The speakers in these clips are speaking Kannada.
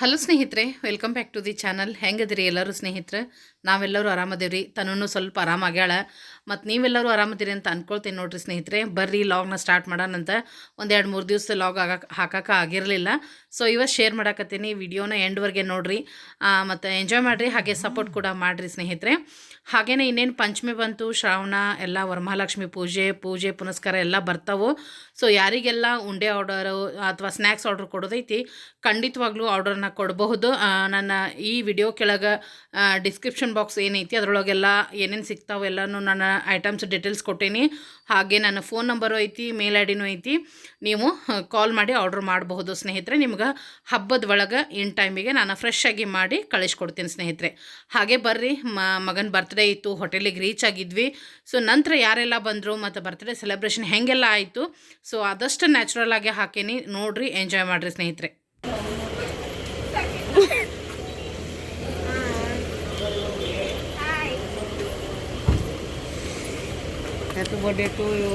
ಹಲೋ ಸ್ನೇಹಿತರೆ welcome back to the channel ಹೆಂಗದಿರಿ ಎಲ್ಲರೂ ಸ್ನೇಹಿತರೆ? ನಾವೆಲ್ಲರೂ ಆರಾಮದೇವ್ರಿ. ತನೂ ಸ್ವಲ್ಪ ಆರಾಮಾಗ್ಯಾಳ. ಮತ್ತು ನೀವೆಲ್ಲರೂ ಆರಾಮದಿರಿ ಅಂತ ಅನ್ಕೊಳ್ತೀನಿ ನೋಡ್ರಿ ಸ್ನೇಹಿತರೆ. ಬರ್ರಿ ಲಾಗ್ನ ಸ್ಟಾರ್ಟ್ ಮಾಡೋಣಂತ ಒಂದು ಎರಡು ಮೂರು ದಿವಸ ಲಾಗ್ ಆಗ ಹಾಕಕ್ಕೆ ಆಗಿರಲಿಲ್ಲ. ಸೊ ಇವತ್ತು ಶೇರ್ ಮಾಡಾಕತ್ತೀನಿ. ವಿಡಿಯೋನ ಎಂಡ್ವರೆಗೆ ನೋಡ್ರಿ. ಮತ್ತು ಎಂಜಾಯ್ ಮಾಡಿರಿ. ಹಾಗೆ ಸಪೋರ್ಟ್ ಕೂಡ ಮಾಡಿರಿ ಸ್ನೇಹಿತರೆ. ಹಾಗೇನೆ ಇನ್ನೇನು ಪಂಚಮಿ ಬಂತು, ಶ್ರಾವಣ, ಎಲ್ಲ ವರಮಹಾಲಕ್ಷ್ಮಿ ಪೂಜೆ ಪೂಜೆ, ಪುನಸ್ಕಾರ ಎಲ್ಲ ಬರ್ತಾವೆ. ಸೊ ಯಾರಿಗೆಲ್ಲ ಉಂಡೆ ಆರ್ಡರು ಅಥವಾ ಸ್ನ್ಯಾಕ್ಸ್ ಆರ್ಡರ್ ಕೊಡೋದೈತಿ, ಖಂಡಿತವಾಗ್ಲೂ ಆರ್ಡರ್ನ ಕೊಡಬಹುದು. ನನ್ನ ಈ ವಿಡಿಯೋ ಕೆಳಗೆ ಡಿಸ್ಕ್ರಿಪ್ಷನ್ ಬಾಕ್ಸ್ ಏನೈತಿ, ಅದರೊಳಗೆಲ್ಲ ಏನೇನು ಸಿಗ್ತಾವೆ ಎಲ್ಲನೂ ನನ್ನ ಐಟಮ್ಸ್ ಡೀಟೇಲ್ಸ್ ಕೊಟ್ಟೀನಿ. ಹಾಗೆ ನನ್ನ ಫೋನ್ ನಂಬರು ಐತಿ ಮೇಲ್ ಐ ಡಿನೂ ಐತಿ. ನೀವು ಕಾಲ್ ಮಾಡಿ ಆರ್ಡ್ರ್ ಮಾಡಬಹುದು ಸ್ನೇಹಿತರೆ. ನಿಮ್ಗೆ ಹಬ್ಬದ ಒಳಗೆ ಇನ್ ಟೈಮಿಗೆ ನಾನು ಫ್ರೆಶ್ ಆಗಿ ಮಾಡಿ ಕಳಿಸ್ಕೊಡ್ತೀನಿ ಸ್ನೇಹಿತರೆ. ಹಾಗೆ ಬರ್ರಿ ಮಗನ ಬರ್ತ್ಡೇ ಇತ್ತು ಹೋಟೆಲಿಗೆ ರೀಚ್ ಆಗಿದ್ವಿ. ಸೊ ನಂತರ ಯಾರೆಲ್ಲ ಬಂದರು, ಮತ್ತು ಬರ್ತ್ಡೇ ಸೆಲೆಬ್ರೇಷನ್ ಹೆಂಗೆಲ್ಲ ಆಯಿತು ಸೊ ಆದಷ್ಟು ನ್ಯಾಚುರಲ್ ಆಗಿ ಹಾಕೇನಿ. ನೋಡಿರಿ ಎಂಜಾಯ್ ಮಾಡಿರಿ ಸ್ನೇಹಿತರೆ. ಹ್ಯಾಪಿ ಬರ್ಡೇ ಟು ಯು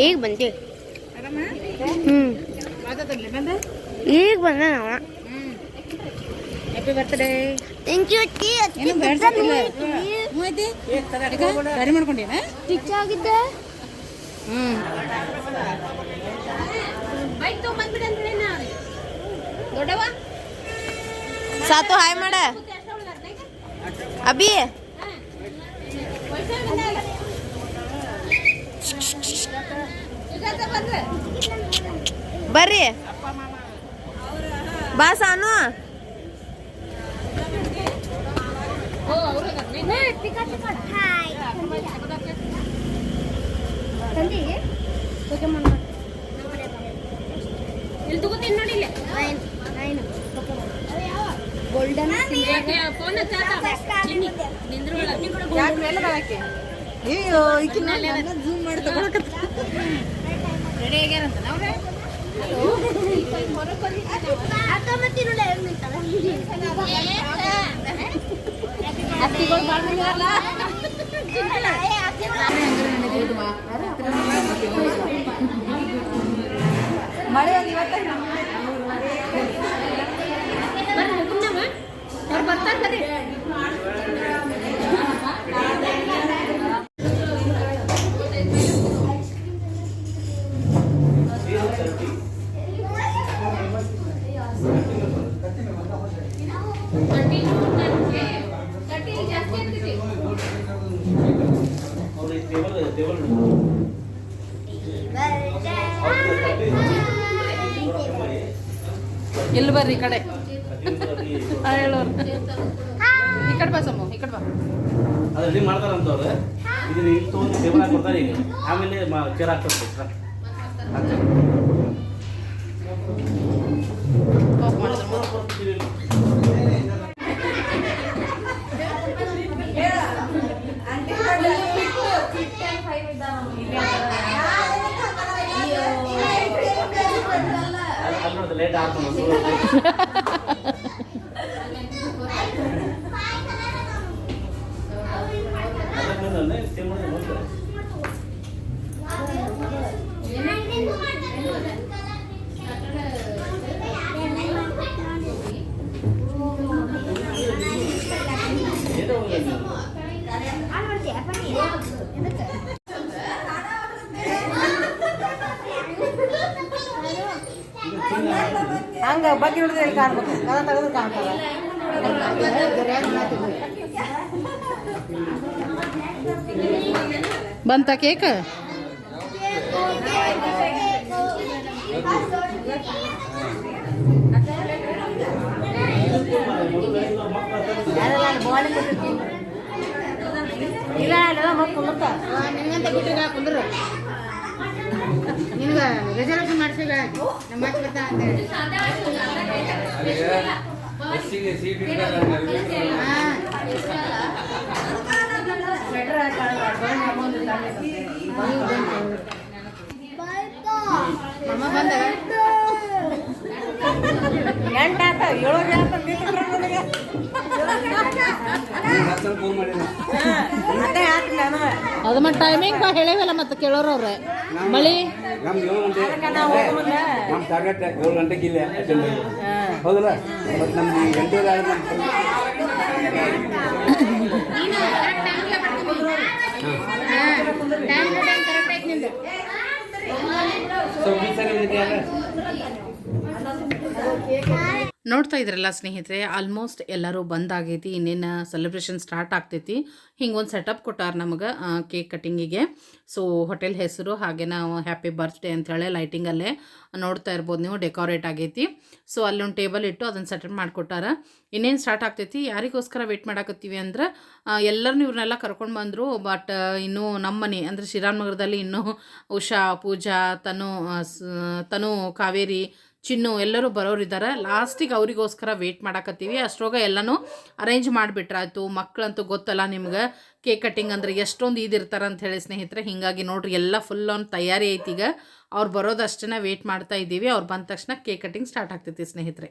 ಈಗ ಬಂದೆ ಹ್ಞೂ ಈಗ ಬಂದ ನಾವ. ಹ್ಯಾಪಿ ಬರ್ತ್ಡೇ ಥ್ಯಾಂಕ್ ಯು ಅತ್ತಿ. ಗಾಡಿ ಮಾಡ್ಕೊಂಡೇನ ರಿಚ್ ಆಗಿದ್ದೆ ಹ್ಞೂ ಸಾತು ಹಾಯ್ ಮಾಡ ಅಭಿ ಬರ್ರಿ ಬಾ ಸಾನು ಗೋಲ್ಡನ್ ಅಯ್ಯೋ ಝೂಮ್ ಮಾಡಿ ತಗೊಳಕತ್ತ. ರೆಡಿ ಆಗ್ಯಾರಂತ ನಾವ್ರೆ ಮಳೆ ಒಂದು ಇವತ್ತ. ಆಮೇಲೆ ಚೇರ್ ಹಾಕ್ತಾರೆ ಆಫ್ ಮಾಡಿದ್ರು ಬಗ್ಗೆ ನೋಡಿದ್ರೆ ಇಲ್ಲಿ ಕಾಣ್ಬೇಕು? ಕದ ತೆಗೆದು ಕಾಣ್ತಲ್ಲ ಬಂತ ಕೇಕ್? ಇಲ್ಲ ಇಲ್ಲ ಮತ್ತೆ. ಕುಂದ್ರು? ನಿನಗ ರಿಸರ್ವೇಷನ್ ಮಾಡ್ಸಿಗ ನಮ್ಮ ಮಾತು ಬರ್ತಾ ಅಂತ ಹೇಳಿ ಬಂದ? ಎಂಟು ಆತ ಏಳು ಅದೇ ಮತ್ತೆ ಟೈಮಿಂಗ್ ಹೇಳೇವಲ್ಲ ಮತ್ತೆ ಕೇಳೋರು ಅವ್ರೆ. ಮಳಿ? ನಮ್ಮ ಟಾರ್ಗೆಟ್ ಏಳು ಗಂಟೆಗೆ ಇಲ್ಲ ಹೌದಲ್ಲ? ಮತ್ತೆ ನಮ್ಗೆ ಈ ಗಂಟೆ ಸೊ ಈ ಸರಿ ಇದೆಯಲ್ಲ ನೋಡ್ತಾ ಇದ್ರಲ್ಲ ಸ್ನೇಹಿತರೆ ಆಲ್ಮೋಸ್ಟ್ ಎಲ್ಲರೂ ಬಂದಾಗೈತಿ ಇನ್ನೇನು ಸೆಲೆಬ್ರೇಷನ್ ಸ್ಟಾರ್ಟ್ ಆಗ್ತೈತಿ. ಹಿಂಗೊಂದು ಸೆಟಪ್ ಕೊಟ್ಟಾರ ನಮಗೆ ಕೇಕ್ ಕಟ್ಟಿಂಗಿಗೆ ಸೊ ಹೋಟೆಲ್ ಹೆಸರು, ಹಾಗೆ ನಾವು ಹ್ಯಾಪಿ ಬರ್ತ್ಡೇ ಅಂಥೇಳಿ ಲೈಟಿಂಗಲ್ಲೇ ನೋಡ್ತಾ ಇರ್ಬೋದು ನೀವು ಡೆಕೋರೇಟ್ ಆಗೈತಿ. ಸೊ ಅಲ್ಲೊಂದು ಟೇಬಲ್ ಇಟ್ಟು ಅದನ್ನು ಸೆಟಪ್ ಮಾಡಿಕೊಟ್ಟಾರ. ಇನ್ನೇನು ಸ್ಟಾರ್ಟ್ ಆಗ್ತೈತಿ? ಯಾರಿಗೋಸ್ಕರ ವೆಯ್ಟ್ ಮಾಡಾಕತ್ತೀವಿ ಅಂದ್ರೆ ಎಲ್ಲರನ್ನೂ ಇವ್ರನ್ನೆಲ್ಲ ಕರ್ಕೊಂಡು ಬಂದರು ಬಟ್ ಇನ್ನೂ ನಮ್ಮ ಮನೆ ಅಂದರೆ ಶ್ರೀರಾಮನಗರದಲ್ಲಿ ಇನ್ನೂ ಉಷಾ, ಪೂಜಾ, ತನು ತನು, ಕಾವೇರಿ ಚಿನ್ನು, ಎಲ್ಲರೂ ಬರೋರಿದ್ದಾರೆ. ಲಾಸ್ಟಿಗೆ ಅವರಿಗೋಸ್ಕರ ವೆಯ್ಟ್ ಮಾಡಾಕತ್ತೀವಿ. ಅಷ್ಟ್ರೋಗ ಎಲ್ಲನೂ ಅರೇಂಜ್ ಮಾಡಿಬಿಟ್ರಾಯ್ತು. ಮಕ್ಕಳಂತೂ ಗೊತ್ತಲ್ಲ ನಿಮ್ಗೆ. ಕೇಕ್ ಕಟ್ಟಿಂಗ್ ಅಂದ್ರೆ ಎಷ್ಟೊಂದು ಇದಿರ್ತಾರೆ ಅಂತ ಹೇಳಿ ಸ್ನೇಹಿತರೆ, ಹೀಗಾಗಿ ನೋಡ್ರಿ, ಎಲ್ಲ ಫುಲ್ ಆನ್ ತಯಾರಿ ಐತಿ ಈಗ. ಅವ್ರು ಬರೋದಷ್ಟೇ ವೆಯ್ಟ್ ಮಾಡ್ತಾ ಇದ್ದೀವಿ. ಅವ್ರು ಬಂದ ತಕ್ಷಣ ಕೇಕ್ ಕಟ್ಟಿಂಗ್ ಸ್ಟಾರ್ಟ್ ಆಗ್ತೈತಿ ಸ್ನೇಹಿತರೆ.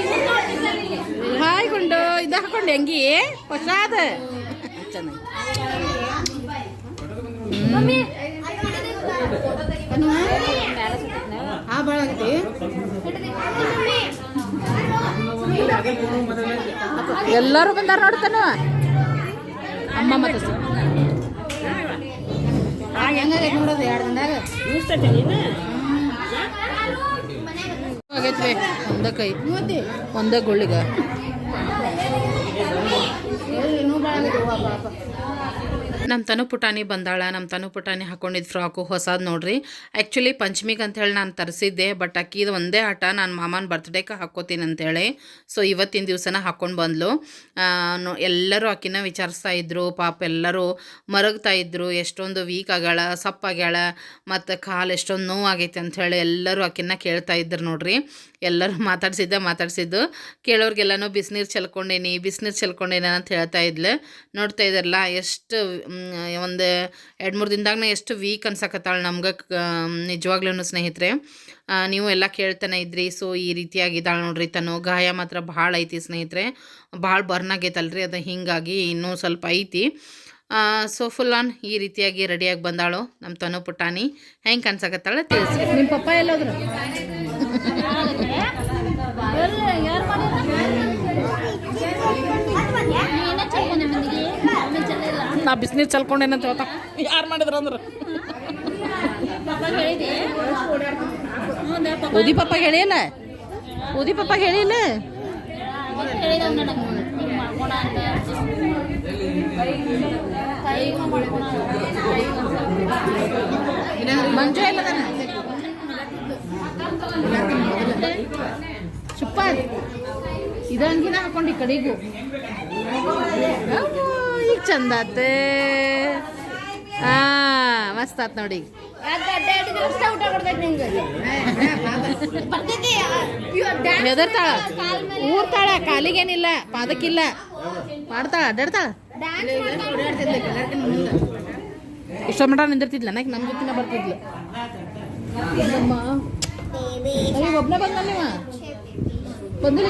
ಹಾಯ್ ಗುಂಡು ಇದು ಹಾಕೊಂಡು ಹೆಂಗಿ? ಹೊಸಾದ? ಚೆನ್ನಾಗಿ ಹಾ ಭಾಳ ಆಗೈತಿ ಎಲ್ಲರೂ ಬಂದಾರ ನೋಡ್ತಾನ ಅಮ್ಮ ಮತ್ತೆ ಹೆಂಗಾಗೈತೆ ನೋಡೋದು ಎರಡು ದಿನದಾಗ ಆಗೈತ್ವೆ ಒಂದ ಕೈ ಒಂದ ಗುಳ್ಳಿಗ. ನಮ್ಮ ತನು ಪುಟಾಣಿ ಬಂದಾಳ ನಮ್ಮ ತನು ಪುಟಾಣಿ ಹಾಕೊಂಡಿದ್ದು ಫ್ರಾಕು ಹೊಸದು ನೋಡ್ರಿ. ಆ್ಯಕ್ಚುಲಿ ಪಂಚಮಿಗೆ ಅಂತೇಳಿ ನಾನು ತರಿಸಿದ್ದೆ ಬಟ್ ಅಕ್ಕಿದು ಒಂದೇ ಆಟ, ನಾನು ಮಾಮನ ಬರ್ತ್ಡೇಗೆ ಹಾಕ್ಕೋತೀನಿ ಅಂತೇಳಿ ಸೊ ಇವತ್ತಿನ ದಿವಸನ ಹಾಕ್ಕೊಂಡು ಬಂದ್ಲು. ಎಲ್ಲರೂ ಆಕಿನ ವಿಚಾರಿಸ್ತಾ ಇದ್ರು, ಪಾಪ ಎಲ್ಲರೂ ಮರಗ್ತಾ ಇದ್ರು, ಎಷ್ಟೊಂದು ವೀಕ್ ಆಗ್ಯಾಳ, ಸಪ್ಪಾಗ್ಯಾಳ, ಮತ್ತು ಕಾಲು ಎಷ್ಟೊಂದು ನೋವಾಗೈತೆ ಅಂಥೇಳಿ ಎಲ್ಲರೂ ಆಕಿನ ಕೇಳ್ತಾ ಇದ್ರು ನೋಡ್ರಿ. ಎಲ್ಲರೂ ಮಾತಾಡ್ಸಿದ್ದೆ, ಮಾತಾಡ್ಸಿದ್ದು. ಕೇಳೋರಿಗೆಲ್ಲನೂ, ಬಿಸಿನೀರು ಚೆಲ್ಕೊಂಡೇನಿ, ಬಿಸಿನೀರು ಚೆಲ್ಕೊಂಡೇನ ಅಂತ ಹೇಳ್ತಾ ಇದ್ಲು. ನೋಡ್ತಾ ಇದ್ದಾರಲ್ಲ ಎಷ್ಟು ಒಂದು ಎರಡು ಮೂರು ದಿನದಾಗನ ಎಷ್ಟು ವೀಕ್ ಅನ್ಸಕತ್ತಾಳೆ ನಮ್ಗೆ ನಿಜವಾಗ್ಲೂ ಸ್ನೇಹಿತರೆ. ನೀವು ಎಲ್ಲ ಕೇಳ್ತಾನೆ ಇದ್ರಿ ಸೊ ಈ ರೀತಿಯಾಗಿದ್ದಾಳೆ ನೋಡ್ರಿ ತನು ಗಾಯ ಮಾತ್ರ ಭಾಳ ಐತಿ ಸ್ನೇಹಿತರೆ. ಭಾಳ ಬರ್ನ್ ಆಗೈತಲ್ರಿ ಅದು ಹಿಂಗಾಗಿ ಇನ್ನೂ ಸ್ವಲ್ಪ ಐತಿ. ಸೊ ಫುಲ್ ಆನ್ ಈ ರೀತಿಯಾಗಿ ರೆಡಿಯಾಗಿ ಬಂದಾಳು ನಮ್ಮ ತನು ಪುಟಾಣಿ. ಹೆಂಗೆ ಕನ್ಸಕತ್ತಾಳೆ ತಿಳಿಸಿ ನಿಮ್ಮ ಪಪ್ಪ ಎಲ್ಲೋದ್ರು? ನಾ ಬಿಸಿನೀರು ಚಲ್ಕೊಂಡೇನಂತ ಹೇಳ್ತಾ. ಯಾರು ಮಾಡಿದ್ರ ಅಂದ್ರೆ. ಉದಿ ಪಪ್ಪ ಹೇಳಿಲ್ಲ ಉದಿ ಪಪ್ಪ ಹೇಳಿಲ್ಲ ಮಂಜು ಇಲ್ಲ ಸುಪ್ಪ ಇದಂಗಿನ ಹಾಕೊಂಡು ಕಡೆಗೂ. ಚಂದ ಆತ. ಆ ಮಸ್ತ್ ಆತ್ ನೋಡಿ. ಹೆದರ್ತಾಳ? ಊರ್ತಾಳ ಕಾಲಿಗೇನಿಲ್ಲ ಪಾದಕ್ಕಿಲ್ಲ. ಮಾಡ್ತಾಳ ಅಡ್ಡಾಡ್ತಾಳ? ಇಷ್ಟ ಮಟ ನಿಂದಿರ್ತಿದ್ಲ? ನಾಕ್ ನಮ್ ಜೊತೆನ ಬರ್ತಿದ್ಲು. ಒಬ್ಬನೇ ಬಂದ ನೀವ ಬಂದಿಲ್ಲ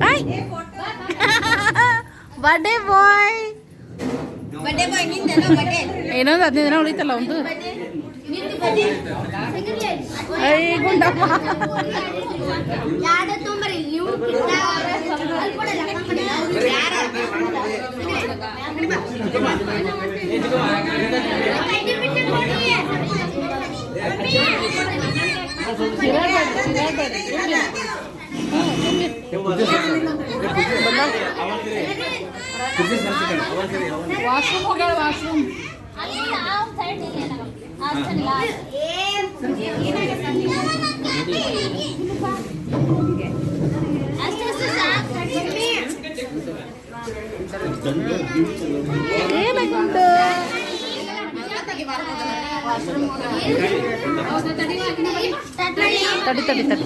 Ay! ಬರ್ಡೇ ಬಾಯ್ ಬರ್ಡೇ ಬಾಯ್ನಿಂದ ಬರ್ಡೇ ಏನೊಂದು ಹದಿನೈದು ದಿನ ಉಳಿತಲ್ಲ ಒಂದು ಐ ಗುಂಡಮ್ಮ ಯಾಡ ತುಂಬರಿ ನೀವು ಅಲ್ಲಿ ಕೊಡಲ್ಲ ಯಾರ ವಾಶ್ರೂಮ್ ಹೋಗ್ಯಾಳ ವಾಶ್ರೂಮ್ ಏನಾಗುಂಟು ತಡಿ ತಡಿ ತಡಿ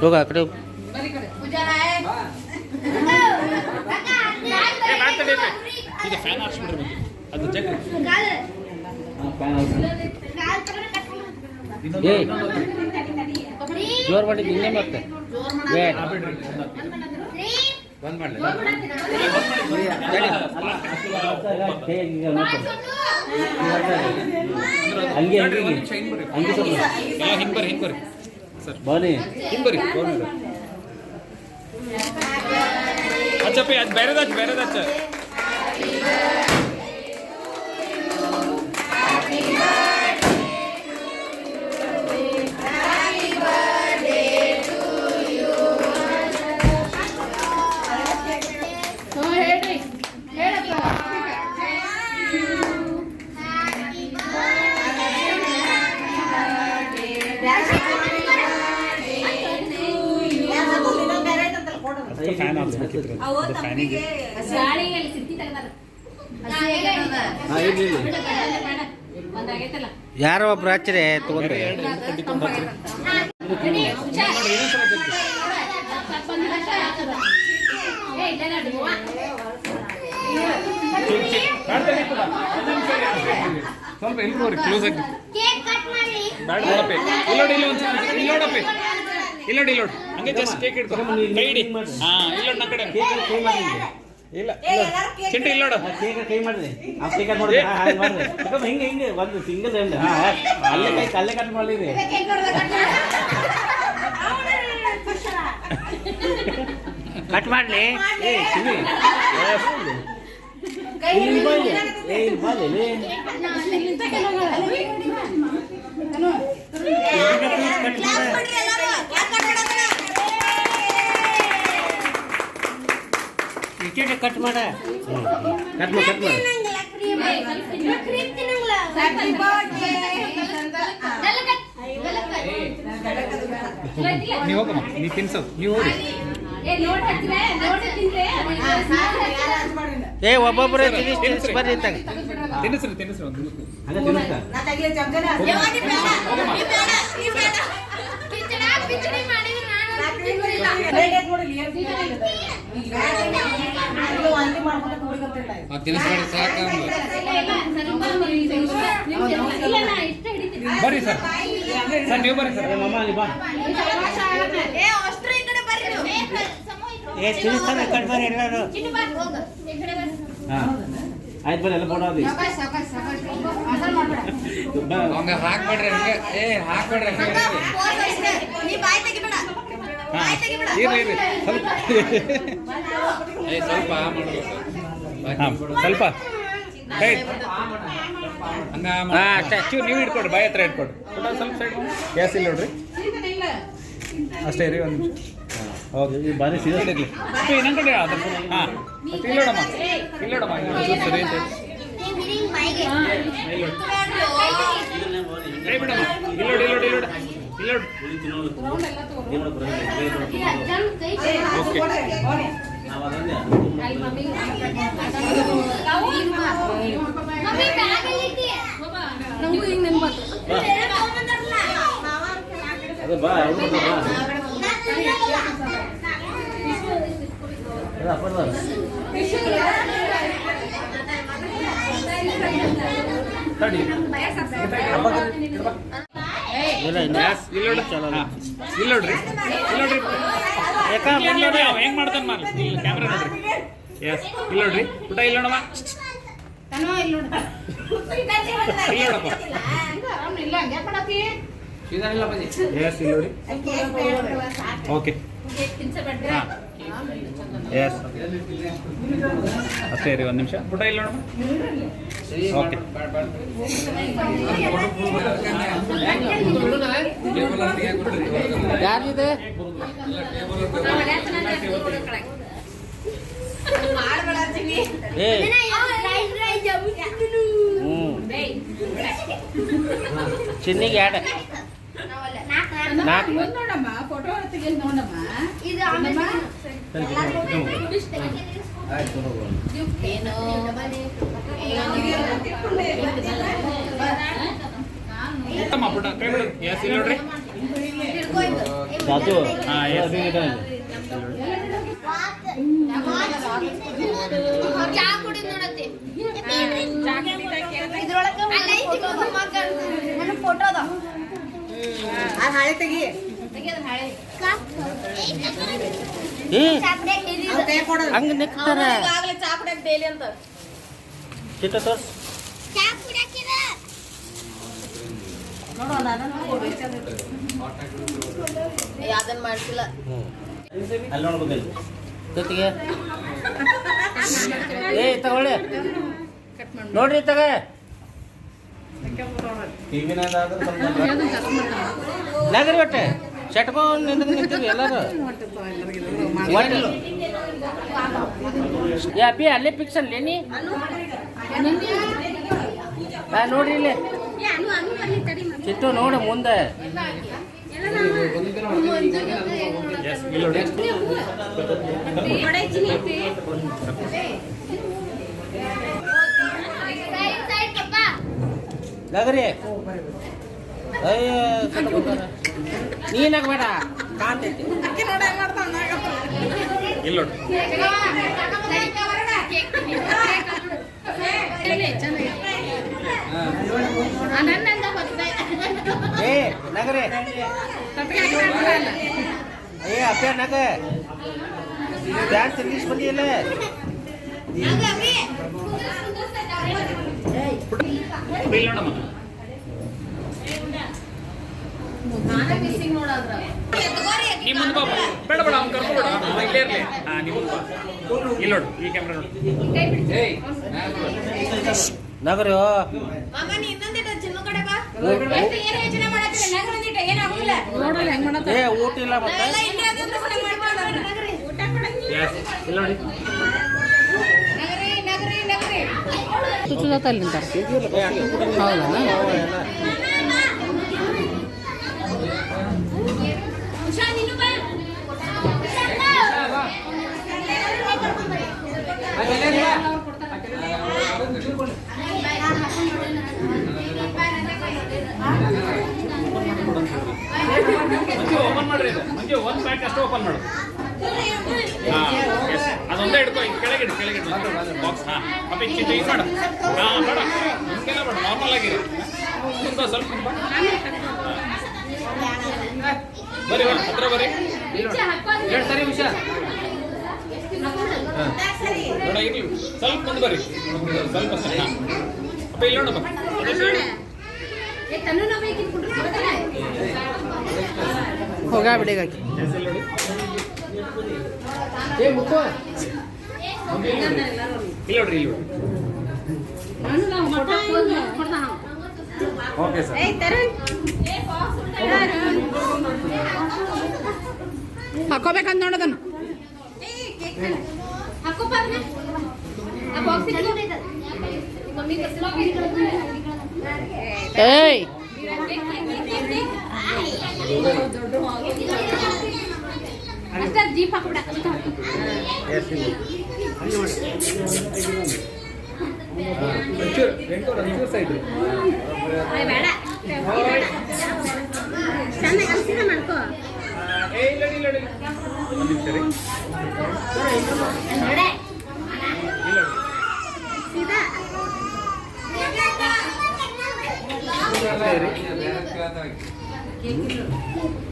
ಹೋಗ ಆ ಕಡೆ ಈಗ ಫ್ಯಾನ್ ಹಾಕ್ಸ್ಬಿಡ್ರಿ ಅದು ಜಗ್ ಏ ಜೋರ್ ಮಾಡಿದ್ದು ಇನ್ನೇ ಮತ್ತೆ. ಹಂಗೆ ಹಂಗೆ ಹಿಂಬರಿ. ಹಿಂಗ್ ಬರ್ರಿ ಬನ್ನಿ ಹಿಂಗ್ ಬರ್ರಿ ಹಚ್ಚಪ್ಪಿ ಅದು ಬೇರೆದಾಚ್ ಬೇರೆದಾಚ ಯಾರೋ ಒಬ್ರು ಆಚರೆ ತಗೊಂಡ್ರಿ ಸ್ವಲ್ಪ ಇಲ್ಲಿ ನೋಡ್ರಿ ಕ್ಲೋಸ್ ಆಗಿ. ಬ್ಯಾಡ ನೋಡಪ್ಪಿ. ಇಲ್ಲಿ ಒಂದು ಇಲ್ಲಿ ನೋಡಪ್ಪಿ. ಇಲ್ಲಿ ನೋಡಿ ಇಲ್ಲಿ ನೋಡಿ. ಹಂಗೆ ಜಸ್ಟ್ ಕೇಕ್ ಇಡ್ತಾರೆ ಕೈ ಇಡಿ. ಹಾ ಇಲ್ಲೋಡಿ ನನ್ನ ಕಡೆ. ಇಲ್ಲ. ಚಿಂಟು ಇಲ್ಲ ನೋಡು. ಕೇಕ್ ಕೈ ಮಾಡ್ರಿ. ಆ ಕೇಕ್ ಹಾಂ ಹಾಗೆ ಹಿಂಗೆ ಹಿಂಗೆ. ಒಂದು ಸಿಂಗಲ್ ಎಂಡ್ ಅಲ್ಲೇ ಕೈ ಅಲ್ಲೇ ಕಟ್ ಮಾಡಿದೆ ಕಟ್ ಮಾಡ್ಲಿ. ಏ ಚಿನ್ನಿ. ಇಲ್ಲಿ. ಏ ಇಲ್ಲಿ ಬಾ ಇಲ್ಲಿ. ಕಟ್ ಮಾಡ ಕಟ್ ಮಾಡಿ. ಕಟ್ ಮಾಡಿ ನೀವು ಹೋಗಮ್ಮ ನೀ ತಿನ್ಸೋದು ನೀವು ಹೋಗಿ ಏ ಒಬ್ಬೊಬ್ಬರೇ ತಿನ್ನಿಸ್ ತಿನ್ನಿಸ್ ಬರ್ರಿ ಇತ್ತಾಗ. ತಿನ್ನಿಸ್ರಿ ತಿನ್ನಿಸ್ರಿ ಒಂದು ಹಂಗೆ ತಿನ್ನಿಸ್ತ ನಾ ತಗ್ಲಿ ಚಮಚನ ರೇಟ್ ಬರ್ರಿ ಸರ್. ಸರ್ ನೀವು ಬರ್ರಿ ಸರ್. ಏ ಮಮ್ಮ ಅಲ್ಲಿ ಬಾ. ಏ ತಿನ್ನಿಸ್ತಾನೆ ಕಟ್ ಬರ್ರಿ ಎಲ್ಲರೂ. ಹಾಂ. ಆಯ್ತು ಬರ್ರಿ ಎಲ್ಲ ಫೋಟೋ ಹಂಗ ಹಾಕ್ಬೇಡ್ರಿ ಹಂಗೆ ಏ ಹಾಕ್ಬೇಡ್ರಿ ಇರ್ರಿ ಸ್ವಲ್ಪ. ಹಾಂ ಸ್ವಲ್ಪ. ಹಂಗ ಹಾ, ಅಷ್ಟೇ. ಚೂರು ನೀವು ಇಟ್ಕೊಡ್ರಿ ಬಾಯಿ ಹತ್ರ ಇಟ್ಕೊಡ್ರಿ ಸ್ವಲ್ಪ ಸೈಡ್ ಗ್ಯಾಸ್ ಇಲ್ಲ ನೋಡ್ರಿ. ಅಷ್ಟೇ ರೀ ಒಂದು ನಿಮಿಷ. ಹೌದು ಈ ಭಾರಿ ಸೀರಿಯಸ್ ಆಗಲಿ ಇನ್ನೊಂದು ಕಡೆ ಅದ್ರ ಹಾಂ. ಅಷ್ಟು ಇಲ್ಲೋಡಮ್ಮ. ಇಲ್ಲೋಡಮ್ಮ ಇಲ್ಲೋಡು. ಸರಿ ಅಂತ ಕೈ ಬಿಡಮ್ಮ. ಇಲ್ಲೋಡಿ ಇಲ್ಲೋಡು ತಡಿ ಇಲ್ಲ ಇಲ್ಲ ಇಲ್ಲ ಇಲ್ಲ ಇಲ್ಲಿ ನೋಡ್ರಿ ಅವ ಹೆಂಗ್ ಮಾಡ್ತಾನೆ ಮಾರ್ಲಿ ಇಲ್ಲಿ ಕ್ಯಾಮ್ರಾ ನೋಡ್ರಿ. ಎಸ್ ಇಲ್ಲೋಡ್ರಿ ಊಟ ಇಲ್ಲೋಣಮ್ಮ ಇಲ್ಲೋಡಪ್ಪ ಎಸ್ ಇಲ್ಲೋಡಿ ಓಕೆ ಎಸ್ ಅಷ್ಟೇ ರೀ ಒಂದು ನಿಮಿಷ. ಪುಟ ಇಲ್ಲ ಓಕೆ ಯಾರಿದೆ ಹ್ಞೂ ಚಿನ್ನಿಗೆ ಯಾಡ ಇದ್ರೊಳಗೆ ನನ್ನ ಫೋಟೋ ಅದ ಆ ಹಾಳೆ ತೆಗಿ. ಹಂಗೆ ನಿಕ್ತಾರ. ಚಿಟ್ಟ ತೋರ್ಸ್. ಅದನ್ನ ಅಲ್ಲಿ ನೋಡ್ಬೇಕಲ್ಲಿ. ಜೊತೆಗೆ. ಏ ತಗೊಳ್ಳಿ. ನೋಡ್ರಿ ತಗ. ನಗರಿ ಒಟ್ಟೆ ಶಟ್ಕೊಂಡು ನಿಂತು ನಿಂತೀವಿ ಎಲ್ಲರೂ. ಅಪ್ಪಿ ಅಲ್ಲೇ ಫಿಕ್ಸ್ ಅಲ್ಲೇ ನೀ ಹಾ ನೋಡ್ರಿ ಇಲ್ಲಿ. ಚಿಟ್ಟು ನೋಡು ಮುಂದೆ. ಅಯ್ಯ ನೀನಾಗ ಬೇಡ ಕಾಣ್ತೈತಿ ಇಲ್ಲ ನೋಡಿ. ಏ ನಗರಿ ಏ ಅಪ್ಪ ನಗ. ಡ್ಯಾನ್ಸ್ ಇಂಗ್ಲೀಷ್ ಬಂದಿಯಲ್ಲ ನೀ ಮುಂದೆ ಬಾ ಬೇಡ ಬೇಡ ಅವ್ನು ಕರ್ಕೊಬೇಡ ಅವ್ನು ಇಲ್ಲೇ ಇರಲಿ ಹಾಂ ನೀವು ಬಾ ಇಲ್ಲ ನೋಡು. ಈ ಕ್ಯಾಮ್ರಾ ನೋಡು ನಗರಿ ಏ ಊಟ ಇಲ್ಲ ಮತ್ತೆ ಇಲ್ಲ ನೋಡಿ ತುಚ್ಚದಲ್ಲಿ ನಿಂತಾರ ಹೌದಾ ಓಪನ್ ಮಾಡ್ರಿ ಒಂದು ಪ್ಯಾಕ್ ಅಷ್ಟು ಓಪನ್ ಮಾಡು. ಅದೊಂದೇ ಹಿಡ್ಕೊ ಕೆಳಗಿಡು ಕೆಳಗಿಡು. ಬಾಕ್ಸ್ ಹಾಂ. ಅಪ್ಪ ಈಗ ಇದು ಮಾಡು. ಹಾಂ ಬೇಡ. ಹಿಂಗೆಲ್ಲ ಬೇಡ ನಾರ್ಮಲ್ ಮುಂದೆ ಸ್ವಲ್ಪ ಬರಿ ಬಾ. ಬರ್ರಿ ಬರ್ರಿ ಹತ್ರ ಬರ್ರಿ ಎರಡು ಸರಿ ವಿಷಯ ನೋಡ ಇರ್ಲಿ. ಸ್ವಲ್ಪ ಮುಂದೆ ಬರ್ರಿ ಸ್ವಲ್ಪ ಸರಿ ಅಪ್ಪ ಇಲ್ಲಿ ನೋಡಪ್ಪ ಬಿಡಿ ಹೋಗ. ಬಿಡಿಗಾಕಿ ಏ ಮುಕ್ಕು. ಇಲ್ಲಿ ನೋಡ್ರಿ ಇಲ್ಲಿ ಓಕೆ ಸರ್ ಹಾಕೋಬೇಕಂತ ನೋಡೋದನ್ನ ಹಾಕೋಪ್ಪ ಬಾಕ್ಸ್ ಮಮ್ಮಿ ಏಯ್ ಅಷ್ಟ ಬೇಡ ಚೆನ್ನಾಗಿ ಅನ್ಸಿದ ಮಾಡ್ಕೋ ಏ ಇಲ್ಲ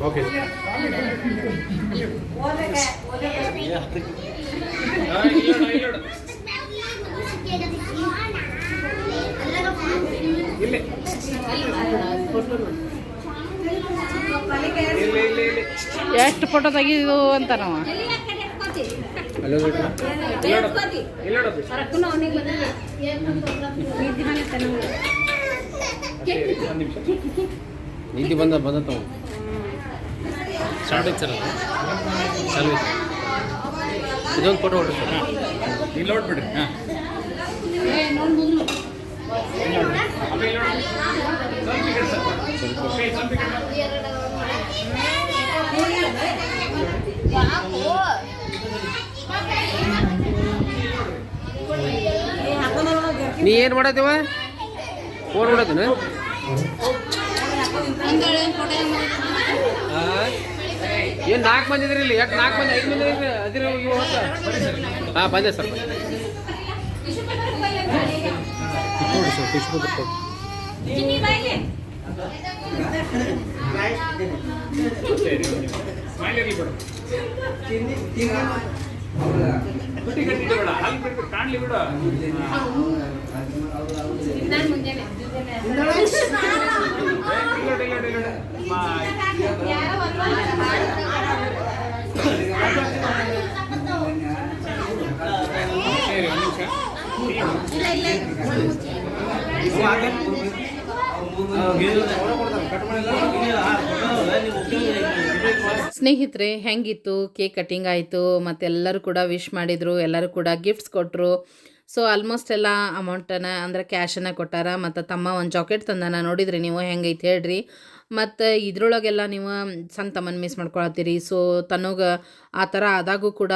ಓಕೆ. ಎಷ್ಟು ಫೋಟೋ ತೆಗಿದು ಅಂತ ನಾವು? ಒಂದು ನಿಮಿಷ. ನಿದ್ದೆ ಬಂದ ಬಂದ ತಗೊಂಡು ಸ್ಟಾರ್ಟ್ ಐತೆ ಸರ್ ಸರ್ವಿಸ್ ಇದೊಂದು ಫೋಟೋ ಹೊಡ್ರಿ ಸರ್. ಇಲ್ಲಿ ಹೊಡ್ಬಿಡ್ರಿ. ಹಾಂ. ನೀ ಏನು ಮಾಡತ್ತೀವ? ಫೋನ್ ಮಾಡತ್ತೇನೆ ಏನು ನಾಲ್ಕು ಮಂದಿ ಇದ್ರಿ ಇಲ್ಲಿ? ಎಷ್ಟು ನಾಲ್ಕು ಮಂದಿ? ಐದು ಮಂದಿ ಇದ್ರಿ? ಅದಿರ ಹಾಂ ಬಂದೆ ಸರ್ ನೋಡಿ ಸರ್ ಟಿಶ್ಯೂ ಪೇಪರ್ ಕೊಡಿ ಚಿನ್ನಿ ಬಾಯಿಗೆ ಸ್ಮೈಲ್ ಇರಲಿ ಬಿಡು. ಗಟ್ಟಿ ಗಟ್ಟಿ ಬೇಡ ಅಲ್ಲಿ ಬಿಟ್ಟು ಕಾಣ್ಲಿ ಬಿಡು ಸ್ನೇಹಿತರೆ ಹೆಂಗಿತ್ತು? ಕೇಕ್ ಕಟಿಂಗ್ ಆಯಿತು ಮತ್ತೆಲ್ಲರೂ ಕೂಡ ವಿಶ್ ಮಾಡಿದರು ಎಲ್ಲರೂ ಕೂಡ ಗಿಫ್ಟ್ಸ್ ಕೊಟ್ಟರು ಸೊ ಆಲ್ಮೋಸ್ಟ್ ಎಲ್ಲ ಅಮೌಂಟನ್ನು ಅಂದರೆ ಕ್ಯಾಶನ್ನು ಕೊಟ್ಟಾರ. ಮತ್ತು ತಮ್ಮ ಒಂದು ಜಾಕೆಟ್ ತಂದಾನ. ನೋಡಿದ್ರಿ ನೀವು ಹೆಂಗೈತೆ ಹೇಳ್ರಿ. ಮತ್ತು ಇದ್ರೊಳಗೆಲ್ಲ ನೀವು ಸಣ್ಣ ತಮ್ಮನ ಮಿಸ್ ಮಾಡ್ಕೊಳತ್ತೀರಿ. ಸೊ ತನಗೆ ಆ ಥರ ಆದಾಗೂ ಕೂಡ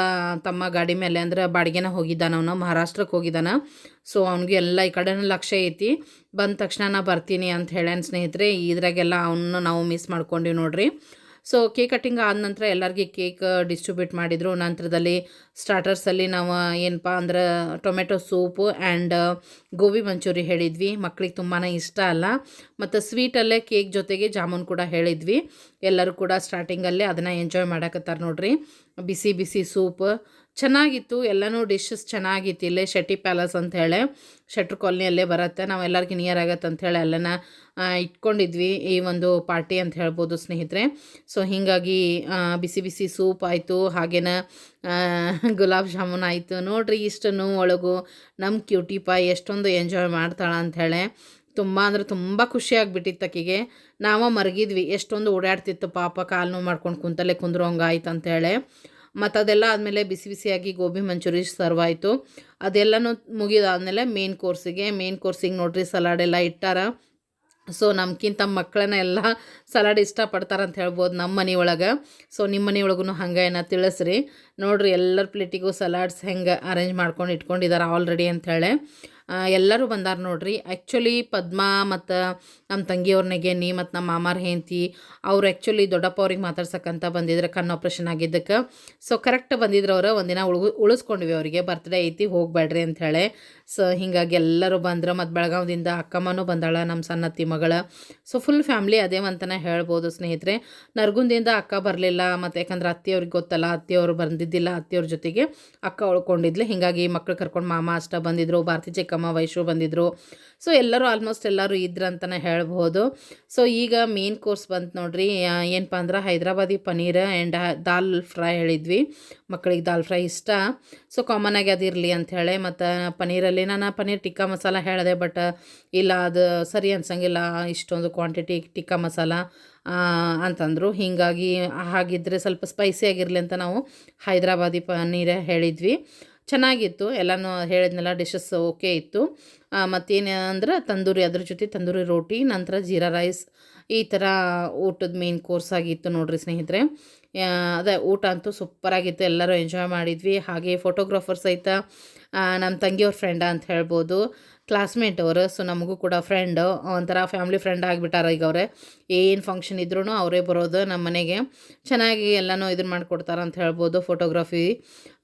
ತಮ್ಮ ಗಾಡಿ ಮೇಲೆ ಅಂದ್ರೆ ಬಾಡಿಗೆನ ಹೋಗಿದ್ದಾನ ಅವನು. ಮಹಾರಾಷ್ಟ್ರಕ್ಕೆ ಹೋಗಿದ್ದಾನ. ಸೊ ಅವ್ನಿಗೆ ಎಲ್ಲ ಈ ಕಡೆನೂ ಲಕ್ಷ್ಯ ಐತಿ. ಬಂದ ತಕ್ಷಣ ನಾ ಬರ್ತೀನಿ ಅಂತ ಹೇಳ್ಯಾನ ಸ್ನೇಹಿತರೆ, ಇದ್ರಾಗೆಲ್ಲ ಅವನ್ನ ನಾವು ಮಿಸ್ ಮಾಡ್ಕೊಂಡ್ವಿ ನೋಡ್ರಿ. ಸೊ ಕೇಕ್ ಕಟ್ಟಿಂಗ್ ಆದ ನಂತರ ಎಲ್ಲರಿಗೆ ಕೇಕ್ ಡಿಸ್ಟ್ರಿಬ್ಯೂಟ್ ಮಾಡಿದರು. ನಂತರದಲ್ಲಿ ಸ್ಟಾರ್ಟರ್ಸಲ್ಲಿ ನಾವು ಏನಪ್ಪ ಅಂದ್ರೆ tomato soup and gobi manchurian ಹೇಳಿದ್ವಿ. ಮಕ್ಕಳಿಗೆ ತುಂಬಾ ಇಷ್ಟ ಅಲ್ಲ. ಮತ್ತು ಸ್ವೀಟಲ್ಲೇ ಕೇಕ್ ಜೊತೆಗೆ ಜಾಮೂನ್ ಕೂಡ ಹೇಳಿದ್ವಿ. ಎಲ್ಲರೂ ಕೂಡ ಸ್ಟಾರ್ಟಿಂಗಲ್ಲೇ ಅದನ್ನು ಎಂಜಾಯ್ ಮಾಡಕತ್ತಾರೆ ನೋಡ್ರಿ. ಬಿಸಿ ಬಿಸಿ ಸೂಪ್ ಚೆನ್ನಾಗಿತ್ತು, ಎಲ್ಲನೂ ಡಿಶಸ್ ಚೆನ್ನಾಗಿತ್ತು. ಇಲ್ಲೇ ಶೆಟ್ಟಿ ಪ್ಯಾಲೇಸ್ ಅಂತ ಹೇಳಿ, ಶೆಟ್ರ್ ಕಾಲನಿಯಲ್ಲೇ ಬರುತ್ತೆ. ನಾವು ಎಲ್ಲರಿಗೂ ನಿಯರ್ ಆಗತ್ತೆ ಅಂಥೇಳಿ ಅಲ್ಲನ ಇಟ್ಕೊಂಡಿದ್ವಿ ಈ ಒಂದು ಪಾರ್ಟಿ ಅಂತ ಹೇಳ್ಬೋದು ಸ್ನೇಹಿತರೆ. ಸೊ ಹೀಗಾಗಿ ಬಿಸಿ ಬಿಸಿ ಸೂಪ್ ಆಯಿತು, ಹಾಗೇನ ಗುಲಾಬ್ ಜಾಮೂನ್ ಆಯಿತು. ನೋಡ್ರಿ ಇಷ್ಟನ್ನು ಒಳಗು ನಮ್ಮ ಕ್ಯೂಟಿ ಪಾಯ್ ಎಷ್ಟೊಂದು ಎಂಜಾಯ್ ಮಾಡ್ತಾಳೆ ಅಂಥೇಳಿ ತುಂಬ ಅಂದ್ರೆ ತುಂಬ ಖುಷಿಯಾಗಿಬಿಟ್ಟಿತ್ತು ಆಕಿಗೆ. ನಾವು ಮರಗಿದ್ವಿ, ಎಷ್ಟೊಂದು ಓಡಾಡ್ತಿತ್ತು ಪಾಪ, ಕಾಲು ನೋವು ಮಾಡ್ಕೊಂಡು ಕುಂತಲ್ಲೇ ಕುಂದ್ರೋ ಹಂಗಾಯ್ತು ಅಂತೇಳಿ ಮತ್ತು ಅದೆಲ್ಲ ಆದಮೇಲೆ ಬಿಸಿ ಬಿಸಿಯಾಗಿ ಗೋಬಿ ಮಂಚೂರಿ ಸರ್ವ್ ಆಯಿತು. ಅದೆಲ್ಲನೂ ಮುಗಿದಾದಮೇಲೆ ಮೇನ್ ಕೋರ್ಸಿಗೆ ಮೇನ್ ಕೋರ್ಸಿಗೆ ನೋಡ್ರಿ ಸಲಾಡ್ ಎಲ್ಲ ಇಟ್ಟಾರ. ಸೊ ನಮ್ಗಿಂತ ಮಕ್ಕಳನ್ನ ಎಲ್ಲ ಸಲಾಡ್ ಇಷ್ಟಪಡ್ತಾರೆ ಅಂತ ಹೇಳ್ಬೋದು ನಮ್ಮ ಮನೆಯೊಳಗೆ ಸೊ ನಿಮ್ಮ ಮನೆಯೊಳಗೂ ಹಂಗೆ ಏನೋ ತಿಳಿಸ್ರಿ. ನೋಡ್ರಿ ಎಲ್ಲರ ಪ್ಲೇಟಿಗೂ ಸಲಾಡ್ಸ್ ಹೆಂಗೆ ಅರೇಂಜ್ ಮಾಡ್ಕೊಂಡು ಇಟ್ಕೊಂಡಿದ್ದಾರೆ ಆಲ್ರೆಡಿ ಅಂಥೇಳಿ ಎಲ್ಲರೂ ಬಂದಾರ ನೋಡ್ರಿ. ಆ್ಯಕ್ಚುಲಿ ಪದ್ಮಾ ಮತ್ತು ನಮ್ಮ ತಂಗಿಯವ್ರ ನೀ ಮತ್ತು ನಮ್ಮ ಮಾಮಾರ ಹೆಂಡತಿ, ಅವ್ರು ಆ್ಯಕ್ಚುಲಿ ದೊಡ್ಡಪ್ಪ ಅವ್ರಿಗೆ ಮಾತಾಡ್ಸಕ್ಕಂತ ಬಂದಿದ್ರು ಕಣ್ಣು ಆಪ್ರೇಷನ್ ಆಗಿದ್ದಕ್ಕೆ. ಸೊ ಕರೆಕ್ಟ್ ಬಂದಿದ್ರು ಅವ್ರು, ಒಂದಿನ ಉಳ್ಗು, ಉಳಿಸ್ಕೊಂಡ್ವಿ ಅವರಿಗೆ ಬರ್ತ್ಡೇ ಐತಿ ಹೋಗಬೇಡ್ರಿ ಅಂಥೇಳಿ ಸೊ ಹಿಂಗಾಗಿ ಎಲ್ಲರೂ ಬಂದ್ರೆ, ಮತ್ತು ಬೆಳಗಾವಿಂದ ಅಕ್ಕಮ್ಮನೂ ಬಂದಾಳ ನಮ್ಮ ಸಣ್ಣತ್ತಿ ಮಗಳ. ಸೊ ಫುಲ್ ಫ್ಯಾಮ್ಲಿ ಅದೇ ಅಂತಲೇ ಹೇಳ್ಬೋದು ಸ್ನೇಹಿತರೆ. ನರ್ಗುಂದಿಂದ ಅಕ್ಕ ಬರಲಿಲ್ಲ, ಮತ್ತು ಯಾಕಂದ್ರೆ ಅತ್ತೆಯವ್ರಿಗೆ ಗೊತ್ತಲ್ಲ, ಅತ್ತೆಯವರು ಬಂದಿದ್ದಿಲ್ಲ, ಅತ್ತೆಯವ್ರ ಜೊತೆಗೆ ಅಕ್ಕ ಉಳ್ಕೊಂಡಿದ್ಲು. ಹಿಂಗಾಗಿ ಮಕ್ಕಳು ಕರ್ಕೊಂಡು ಮಾಮ ಅಷ್ಟ ಬಂದಿದ್ರು, ಭಾರತಿ ಚೆಕ್ಕ ಚಿಕ್ಕಮ್ಮ ವೈಶು ಬಂದಿದ್ದರು ಸೊ ಎಲ್ಲರೂ ಆಲ್ಮೋಸ್ಟ್ ಎಲ್ಲರೂ ಇದ್ರು ಅಂತಲೇ ಹೇಳ್ಬೋದು ಸೊ ಈಗ ಮೇನ್ ಕೋರ್ಸ್ ಬಂತು ನೋಡ್ರಿ ಏನಪ್ಪ ಅಂದ್ರೆ ಹೈದ್ರಾಬಾದಿ ಪನ್ನೀರ್ ಆ್ಯಂಡ್ ದಾಲ್ ಫ್ರೈ ಹೇಳಿದ್ವಿ. ಮಕ್ಕಳಿಗೆ ದಾಲ್ ಫ್ರೈ ಇಷ್ಟ. ಸೊ ಕಾಮನ್ ಆಗಿ ಅದಿರಲಿ ಅಂಥೇಳಿ ಮತ್ತು ಪನ್ನೀರಲ್ಲಿ ನಾನು ಪನ್ನೀರ್ ಟಿಕ್ಕಾ ಮಸಾಲ ಹೇಳಿದೆ ಬಟ್ ಇಲ್ಲ ಅದು ಸರಿ ಅನ್ಸಂಗಿಲ್ಲ, ಇಷ್ಟೊಂದು ಕ್ವಾಂಟಿಟಿ ಟಿಕ್ಕಾ ಮಸಾಲ ಅಂತಂದರು. ಹೀಗಾಗಿ ಹಾಗಿದ್ದರೆ ಸ್ವಲ್ಪ ಸ್ಪೈಸಿ ಆಗಿರಲಿ ಅಂತ ನಾವು ಹೈದ್ರಾಬಾದಿ ಪನ್ನೀರ್ ಹೇಳಿದ್ವಿ. ಚೆನ್ನಾಗಿತ್ತು. ಎಲ್ಲನೂ ಹೇಳಿದ್ನೆಲ್ಲ ಡಿಶಸ್ ಓಕೆ ಇತ್ತು. ಮತ್ತೇನು ಅಂದ್ರೆ ತಂದೂರಿ, ಅದ್ರ ಜೊತೆ ತಂದೂರಿ ರೋಟಿ, ನಂತರ ಜೀರಾ ರೈಸ್ ಈ ಥರ ಊಟದ ಮೇನ್ ಕೋರ್ಸ್ ಆಗಿತ್ತು ನೋಡ್ರಿ ಸ್ನೇಹಿತರೆ. ಅದೇ ಊಟ ಅಂತೂ ಸೂಪರಾಗಿತ್ತು ಎಲ್ಲರೂ ಎಂಜಾಯ್ ಮಾಡಿದ್ವಿ. ಹಾಗೆ ಫೋಟೋಗ್ರಾಫರ್ ಸಹಿತ ನಮ್ಮ ತಂಗಿಯವ್ರ ಫ್ರೆಂಡ ಅಂತ ಹೇಳ್ಬೋದು. ಕ್ಲಾಸ್ಮೇಟ್ ಅವರು ಸೊ ನಮಗೂ ಕೂಡ ಫ್ರೆಂಡ್ ಒಂಥರ ಫ್ಯಾಮ್ಲಿ ಫ್ರೆಂಡ್ ಆಗಿಬಿಟ್ಟಾರ ಈಗ ಅವರೇ. ಏನು ಫಂಕ್ಷನ್ ಇದ್ರೂ ಅವರೇ ಬರೋದು ನಮ್ಮ ಮನೆಗೆ. ಚೆನ್ನಾಗಿ ಎಲ್ಲನೂ ಇದನ್ನು ಮಾಡಿಕೊಡ್ತಾರೆ ಅಂತ ಹೇಳ್ಬೋದು ಫೋಟೋಗ್ರಫಿ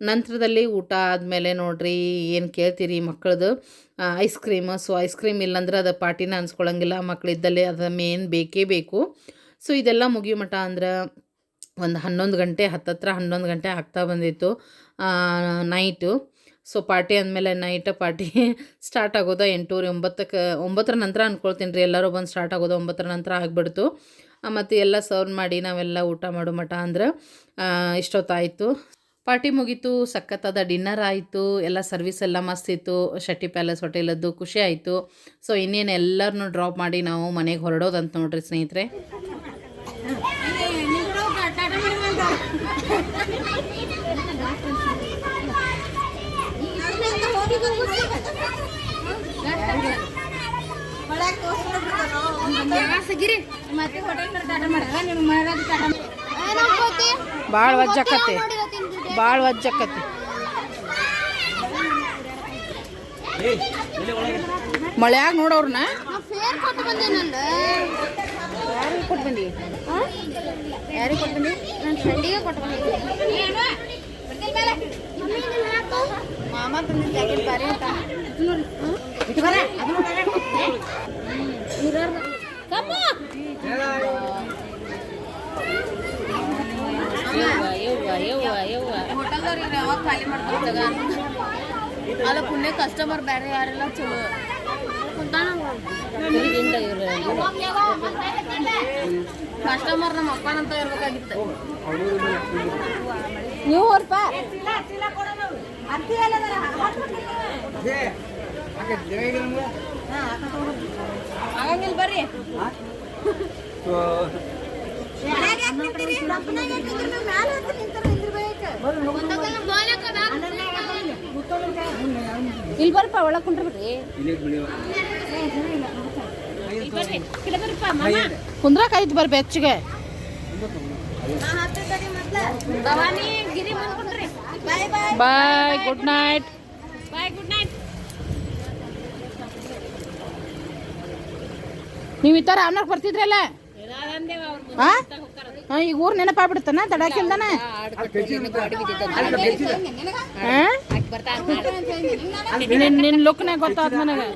ನಂತರದಲ್ಲಿ ಊಟ ಆದಮೇಲೆ ನೋಡ್ರಿ, ಏನು ಕೇಳ್ತೀರಿ ಮಕ್ಕಳದು ice cream so ice cream ಇಲ್ಲಾಂದ್ರೆ ಅದು ಪಾರ್ಟಿನ ಅನ್ಸ್ಕೊಳಂಗಿಲ್ಲ. ಮಕ್ಕಳಿದ್ದಲ್ಲಿ ಅದು ಮೇನ್ ಬೇಕೇ ಬೇಕು. ಸೊ ಇದೆಲ್ಲ ಮುಗಿಯೋ ಮಠ ಅಂದ್ರೆ ಒಂದು ಹನ್ನೊಂದು ಗಂಟೆ, ಹತ್ತತ್ರ ಹನ್ನೊಂದು ಗಂಟೆ ಆಗ್ತಾ ಬಂದಿತ್ತು. ನೈಟು ಸೊ ಪಾರ್ಟಿ ಅಂದಮೇಲೆ ನೈಟ್ ಪಾರ್ಟಿ ಸ್ಟಾರ್ಟ್ ಆಗೋದು ಎಂಟೂರು ಒಂಬತ್ತಕ್ಕೆ ಒಂಬತ್ತರ ನಂತರ ಅಂದ್ಕೊಳ್ತೀನಿ ರೀ. ಎಲ್ಲರೂ ಬಂದು ಸ್ಟಾರ್ಟ್ ಆಗೋದು ಒಂಬತ್ತರ ನಂತರ ಆಗಿಬಿಡ್ತು. ಮತ್ತು ಎಲ್ಲ ಸರ್ವ್ ಮಾಡಿ ನಾವೆಲ್ಲ ಊಟ ಮಾಡೋ ಮಠ ಅಂದ್ರೆ ಇಷ್ಟೊತ್ತಾಯಿತು. ಪಾರ್ಟಿ ಮುಗೀತು, ಸಖತ್ತಾದ ಡಿನ್ನರ್ ಆಯಿತು. ಎಲ್ಲ ಸರ್ವಿಸ್ ಎಲ್ಲ ಮಸ್ತ್ ಇತ್ತು. ಶೆಟ್ಟಿ ಪ್ಯಾಲೇಸ್ ಹೋಟೆಲದ್ದು ಖುಷಿ ಆಯಿತು. ಸೊ ಇನ್ನೇನು ಎಲ್ಲರನ್ನೂ ಡ್ರಾಪ್ ಮಾಡಿ ನಾವು ಮನೆಗೆ ಹೊರಡೋದಂತ ನೋಡ್ರಿ ಸ್ನೇಹಿತರೆ ಮತ್ತೆ ಹೋಟೆಲ್ ಟಾಟಾ ಮಾಡಲ್ಲ ನೀವು ಮಾಡೋದು ಟಾಟಾ ಭಾಳ ವಜ್ಜಕತಿ ಭಾಳ ವಜ್ಜಕತೆ ಮಳೆಯಾಗ ನೋಡೋರ್ನ ಯಾರಿಗೆ ಕೊಟ್ಟು ಬಂದಿ ಯಾರಿಗೆ ಕೊಟ್ಟು ಬಂದಿ? ನನ್ನ ಫ್ರೆಂಡಿಗೆ ಕೊಟ್ಟು ಬಂದಿ. ಮಾಮ ತಂದಿದ್ದ ಬಾರಿ ಅಂತ. ಯಾವಾಗ ಖಾಲಿ ಮಾಡ್ಕೊಳ್ತಾಗ ಅಲ್ಲ ಪುಣ್ಯ ಕಸ್ಟಮರ್ ಬೇರೆ ಯಾರೆಲ್ಲ ಚಲೋ ಕಸ್ಟಮರ್ ನಮ್ಮ ಅಪ್ಪನಂತ ಇರ್ಬೇಕಾಗಿತ್ತು ನೀವು ಆಗಂಗಿಲ್ಲ ಬರ್ರಿ. ಇಲ್ಲಿ ಬರ್ಪ ಒಳಗೆ ಕುಂಡ್ರಿ ಕುಂದ್ರಾಕ ಐತ್ ಬರ್ರಿ bye bye good night. Bye good night. ನೀವು ಈ ಥರ ಅವನಾಗ ಬರ್ತಿದ್ರಲ್ಲ? ಹಾ ಹಾಂ ಈಗ ಊರು ನೆನಪಾಗ್ಬಿಡ್ತಾನ ತಡಾಕಿಲ್ದಾನ ನಿನ್ನ ನಿನ್ನ ಲುಕ್ನಾಗ ಗೊತ್ತಾದ ನನಗೆ.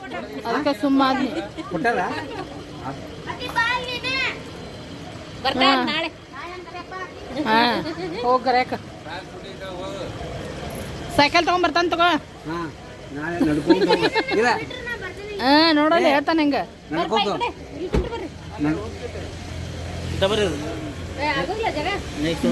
ಅದಕ್ಕೆ ಸುಮ್ಮ ಆದ್ನಿ ಕೊಟ್ಟಾರ ನಾಳೆ. ಹಾಂ ಹೋಗಿ ಗರ್ಯಾಕ ಸೈಕಲ್ ತಗೊಂಬರ್ತಾನ ತಗೋ. ಹಾಂ ನಾಳೆ ನಡ್ಕೊಂಡು ಹೋಗ್ಬೇಕು. ಇಲ್ಲ. ಹಾಂ ನೋಡಲ್ಲ ಹೇಳ್ತಾನೆ ಹಿಂಗೆ. ನಡ್ಕೊಂಡು ನಡ್-